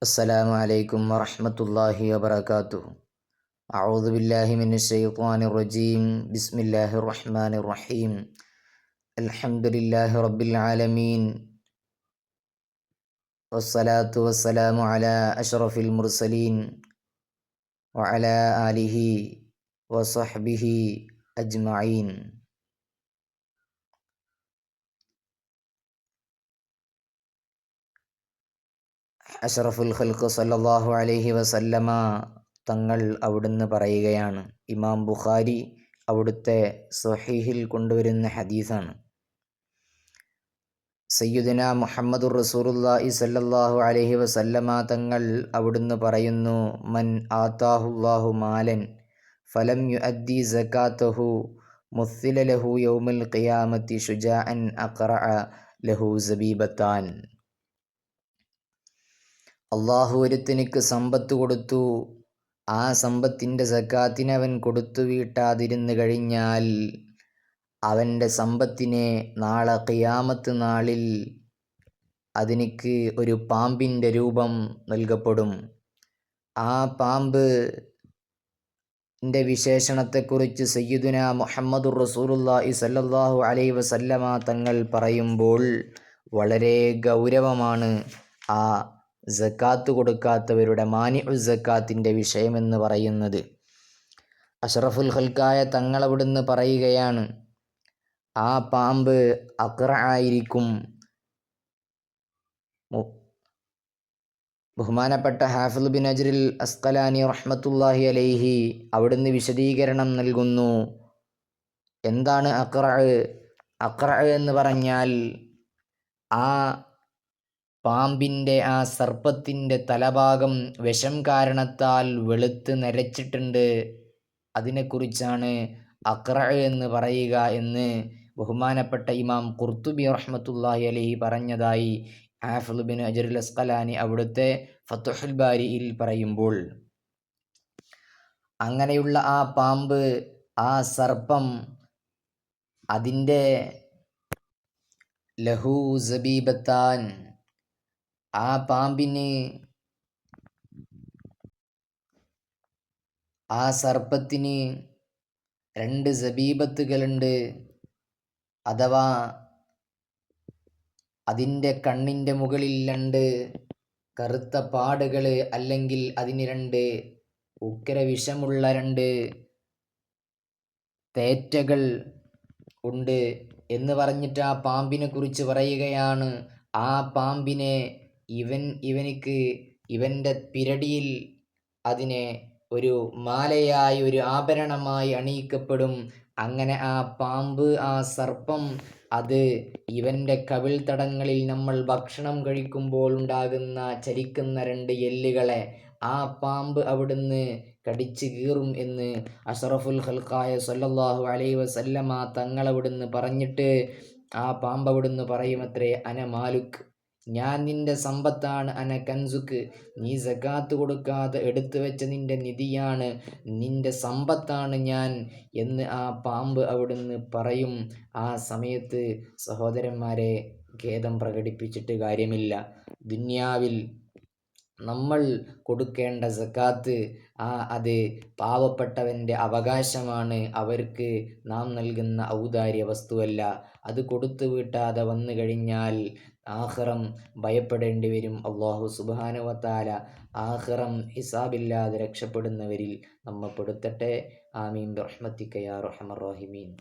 السلام عليكم ورحمة الله وبركاته. أعوذ بالله من الشيطان الرجيم. بسم الله الرحمن الرحيم. الحمد لله رب العالمين. والصلاة والسلام على أشرف المرسلين وعلى آله وصحبه أجمعين. അഷറഫുൽ ഖൽഖ് സല്ലാഹു അലൈഹി വസല്ലമ തങ്ങൾ അവിടുന്ന് പറയുകയാണ്. ഇമാം ബുഖാരി അവിടുത്തെ സൊഹീഹിൽ കൊണ്ടുവരുന്ന ഹദീസാണ്. സയ്യുദന മുഹമ്മദുർ റസൂലുള്ളാഹി സല്ലല്ലാഹു അലൈഹി വസല്ലമ തങ്ങൾ അവിടുന്ന് പറയുന്നു മൻ ആത്താഹുല്ലാഹു മാലൻ ഫലം യു അദ്ദി സക്കാത്തഹു ലഹു യൗമൽ ഖിയാമത്തി ഷുജാഅൻ അഖറഅ ലഹു സബീബത്താൻ. അള്ളാഹു ഒരുത്തനിക്ക് സമ്പത്ത് കൊടുത്തു. ആ സമ്പത്തിന്റെ സക്കാത്തിനെ അവൻ കൊടുത്തു വീട്ടാതിരുന്നു കഴിഞ്ഞാൽ അവന്റെ സമ്പത്തിനെ നാളെ ഖിയാമത്ത് നാളിൽ അതിനിക്ക് ഒരു പാമ്പിന്റെ രൂപം നൽകപ്പെടും. ആ പാമ്പ് ന്റെ വിശേഷണത്തെക്കുറിച്ച് സയ്യിദുന മുഹമ്മദുർ റസൂലുള്ളാഹി സല്ലല്ലാഹു അലൈഹി വസല്ലമ തങ്ങൾ പറയുമ്പോൾ വളരെ ഗൗരവമാണ് ആ സക്കാത്ത് കൊടുക്കാത്തവരുടെ മാനി ഉൽ സക്കാത്തിന്റെ വിഷയമെന്ന് പറയുന്നത്. അഷറഫുൽ ഹൽക്കായ തങ്ങളവിടുന്ന് പറയുകയാണ് ആ പാമ്പ് അക്ര ആയിരിക്കും. ബഹുമാനപ്പെട്ട ഹാഫിൽ ബിൻ അജറിൽ അസ്കലാനി റഹ്മത്തുല്ലാഹി അലൈഹി അവിടുന്ന് വിശദീകരണം നൽകുന്നു. എന്താണ് അക്ര അക്ര എന്ന് പറഞ്ഞാൽ ആ പാമ്പിന്റെ ആ സർപ്പത്തിന്റെ തലഭാഗം വിഷം കാരണത്താൽ വെളുത്ത് നരച്ചിട്ടുണ്ട്. അതിനെക്കുറിച്ചാണ് അക്ര എന്ന് പറയുക എന്ന് ബഹുമാനപ്പെട്ട ഇമാം കുർത്തുബി റഹ്മത്തുല്ലാഹി അലഹി പറഞ്ഞതായി ആഫുബിൻ അജറുൽ അസ്കലാനി അവിടുത്തെ ഫത്തുഹുൽ ബാരിയിൽ പറയുമ്പോൾ. അങ്ങനെയുള്ള ആ പാമ്പ് ആ സർപ്പം അതിന്റെ ലഹു സബീബത്താൻ ആ പാമ്പിന് ആ സർപ്പത്തിന് രണ്ട് സബീബത്തുകളുണ്ട് അഥവാ അതിന്റെ കണ്ണിന്റെ മുകളിൽ രണ്ട് കറുത്ത പാടുകൾ അല്ലെങ്കിൽ അതിന് രണ്ട് ഉക്കര വിഷമുള്ള രണ്ട് തേറ്റകൾ ഉണ്ട് എന്ന് പറഞ്ഞിട്ട് ആ പാമ്പിനെ കുറിച്ച് പറയുകയാണ്. ആ പാമ്പിനെ ഇവൻ ഇവനിക്ക് ഇവന്റെ പിരടിയിൽ അതിനെ ഒരു മാലയായി ഒരു ആഭരണമായി അണിയിക്കപ്പെടും. അങ്ങനെ ആ പാമ്പ് ആ സർപ്പം അത് ഇവന്റെ കവിൾ തടങ്ങളിൽ നമ്മൾ ഭക്ഷണം കഴിക്കുമ്പോൾ ഉണ്ടാകുന്ന ചലിക്കുന്ന രണ്ട് എല്ലുകളെ ആ പാമ്പ് അവിടുന്ന് കടിച്ചു കീറും എന്ന് അഷറഫുൽ ഹൽക്കായ സല്ലല്ലാഹു അലൈ വസല്ലമ തങ്ങളവിടുന്ന് പറഞ്ഞിട്ട് ആ പാമ്പ് അവിടുന്ന് പറയുമത്രേ അന മാലുക്ക് ഞാൻ നിന്റെ സമ്പത്താണ് അന കൻസുക്ക്. നീ സകാത്ത് കൊടുക്കാതെ എടുത്തു വെച്ച നിന്റെ നിധിയാണ്. നിന്റെ സമ്പത്താണ് ഞാൻ എന്ന് ആ പാമ്പ് അവിടുന്ന് പറയും. ആ സമയത്ത് സഹോദരന്മാരെ ഖേദം പ്രകടിപ്പിച്ചിട്ട് കാര്യമില്ല. ദുന്യാവിൽ നമ്മൾ കൊടുക്കേണ്ട സക്കാത്ത് ആ അത് പാവപ്പെട്ടവന്റെ അവകാശമാണ്. അവർക്ക് നാം നൽകുന്ന ഔദാര്യ വസ്തുവല്ല. അത് കൊടുത്തു വീട്ടാതെ വന്നു കഴിഞ്ഞാൽ ആഹ്റം ഭയപ്പെടേണ്ടി വരും. അള്ളാഹു സുബാനുവത്താല ആഹ്റം ഹിസാബില്ലാതെ രക്ഷപ്പെടുന്നവരിൽ നമ്മ പെടുത്തട്ടെ ആമീൻ. റഹ്മത്തിക്കയാ റഹമർ റഹിമീൻ.